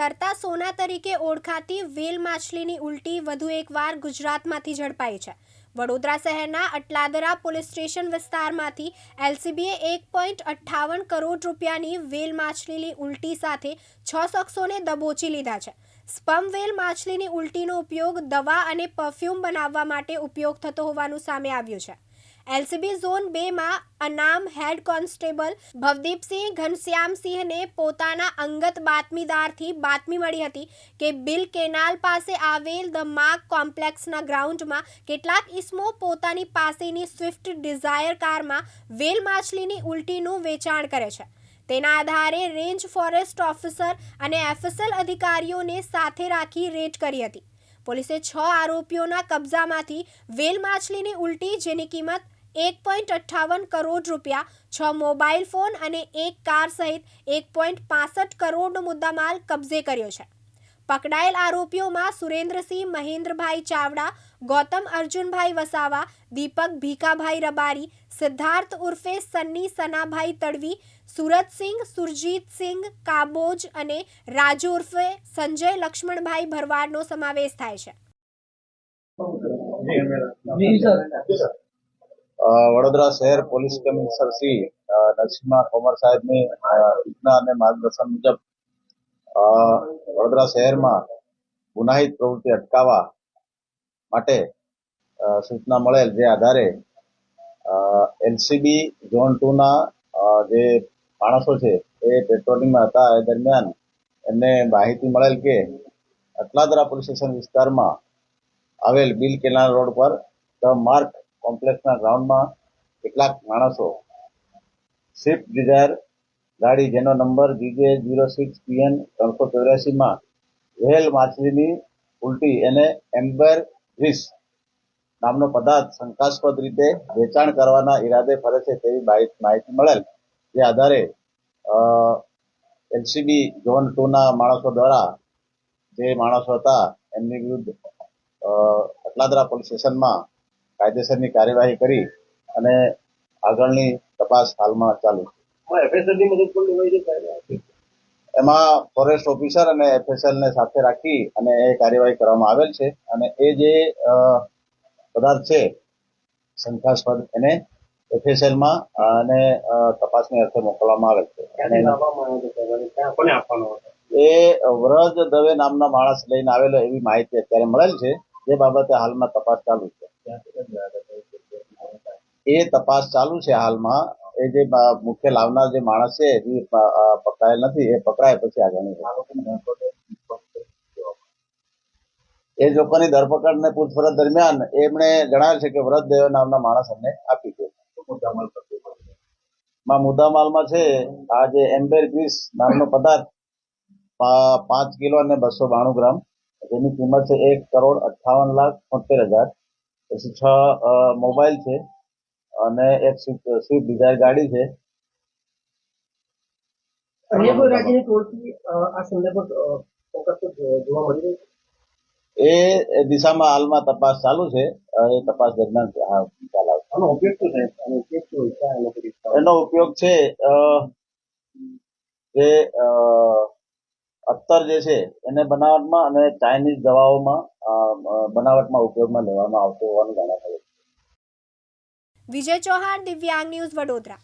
તરતા સોના તરીકે ઓળખાતી વેલ માછલીની ઉલટી વધુ એકવાર ગુજરાતમાંથી ઝડપાઈ છે. વડોદરા શહેરના અટલાદરા પોલીસ સ્ટેશન વિસ્તારમાંથી એલસીબીએ એક પોઈન્ટ અઠ્ઠાવન કરોડ રૂપિયાની વેલ માછલીની ઉલટી સાથે છ શખ્સોને દબોચી લીધા છે. સ્પમ વેલ માછલીની ઉલટીનો ઉપયોગ દવા અને પરફ્યુમ બનાવવા માટે ઉપયોગ થતો હોવાનું સામે આવ્યું છે. એલસીબી ઝોન બેમાં અનામ હેડ કોન્સ્ટેબલ ભવદીપસિંહ ઘનશ્યામસિંહને પોતાના અંગત બાતમીદારથી બાતમી મળી હતી કે બિલ કેનાલ પાસે આવેલ ધ માર્ક કોમ્પ્લેક્સના ગ્રાઉન્ડમાં કેટલાક ઇસમો પોતાની પાસેની સ્વિફ્ટ ડિઝાયર કારમાં વેલ માછલીની ઉલટીનું વેચાણ કરે છે. તેના આધારે રેન્જ ફોરેસ્ટ ઓફિસર અને એફએસએલ અધિકારીઓને સાથે રાખી રેડ કરી હતી. પોલીસે છ આરોપીઓના કબજામાંથી વેલ માછલીની ઉલટી, જેની કિંમત એક પોઈન્ટ અઠ્ઠાવન કરોડ રૂપિયા, છ મોબાઈલ ફોન અને એક કાર સહિત એક પોઈન્ટ પાસઠ કરોડનો મુદ્દામાલ કબજે કર્યો છે. પકડાયેલ આરોપીઓમાં સુરેન્દ્રસિંહ, મહેન્દ્રભાઈ ચાવડા, ગૌતમ અર્જુનભાઈ વસાવા, દીપક ભીખાભાઈ રબારી, સિદ્ધાર્થ ઉર્ફે સન્ની સનાભાઈ તડવી સુરતસિંહ સુરજીતસિંહ કાબોજ અને રાજુ ઉર્ફે સંજય લક્ષ્મણભાઈ ભરવાડનો સમાવેશ થાય છે. વડોદરા શહેર પોલીસ કમિશનર શ્રી નરસિંહા કોમર સાહેબની સૂચના અને માર્ગદર્શન મુજબ વડોદરા શહેરમાં ગુનાહિત પ્રવૃત્તિ અટકાવવા માટે સૂચના મળેલ જે આધારે એલસીબી ઝોન ટુ ના જે માણસો છે, એ પેટ્રોલિંગમાં હતા. એ દરમિયાન એમને માહિતી મળેલ કે અટલાદરા પોલીસ સ્ટેશન વિસ્તારમાં આવેલ બિલ કેનાલ રોડ પર ધ માર્ક કોમ્પ્લેક્સના ગ્રાઉન્ડમાં કેટલાક માણસો સ્વિફ્ટ ડિઝાયર ગાડી જેનો number GJ zero six PN ત્રણસો ચોર્યાસીમાં વ્હેલ માછલીની ઉલટી એને એમ્બર ગ્રીસ નામનો પદાર્થ શંકાસ્પદ રીતે વેચાણ કરવાના ઈરાદે ફરે છે તેવી માહિતી મળેલ. જે આધારે એલસીબી ઝોન ટુ ના માણસો દ્વારા જે માણસો હતા એમની વિરુદ્ધ અટલાદરા પોલીસ સ્ટેશનમાં કાયદેસરની કાર્યવાહી કરી અને આગળની તપાસ હાલમાં ચાલુ છે. એમાં ફોરેસ્ટ ઓફિસર અને એફએસએલ ને સાથે રાખી અને એ કાર્યવાહી કરવામાં આવેલ છે અને એ જે પદાર્થ છે શંકાસ્પદ એને એફએસએલમાં અને તપાસની અર્થે મોકલવામાં આવેલ છે. એ વ્રજ દવે નામના માણસ લઈને આવેલો એવી માહિતી અત્યારે મળેલ છે. જે બાબતે હાલમાં તપાસ ચાલુ છે. એ તપાસ ચાલુ છે હાલમાં. એ જે મુખ્ય લાવનાર જે માણસ છે, એ પકડાયેલ નથી. એ પકડાય પછી આગળની એ લોકોની ધરપકડ ને પૂછપરછ દરમિયાન એમણે જણાવ્યું છે કે વ્રત દેવ નામના માણસ અમને આપી છે માં મુદ્દામાલમાં છે, આ જે એમ્બેર ગ્રીસ નામનો પદાર્થ પાંચ કિલો અને બસો બાણું ગ્રામ, જેની કિંમત છે એક કરોડ અઠ્ઠાવન લાખ છોતેર હજાર. પછી છ અ, મોબાઈલ છે અને એક સ્વિફ્ટ ડિઝાયર ગાડી છે. એ દિશામાં હાલમાં તપાસ ચાલુ છે. એ તપાસ દરમિયાન આ ખ્યાલ આવશે. આનો ઉપયોગ શું થાય? આનો ઉપયોગ શું હોય? છે આ લોકો વિસ્તારમાં? એનો ઉપયોગ છે અ, જે અ, અત્તર જે છે એને બનાવટમાં અને ચાઇનીઝ દવાઓમાં બનાવટમાં ઉપયોગમાં લેવામાં આવતો હોવાનું જાણવા મળે વિજય ચૌહાણ દિવ્યાંગ ન્યૂઝ વડોદરા.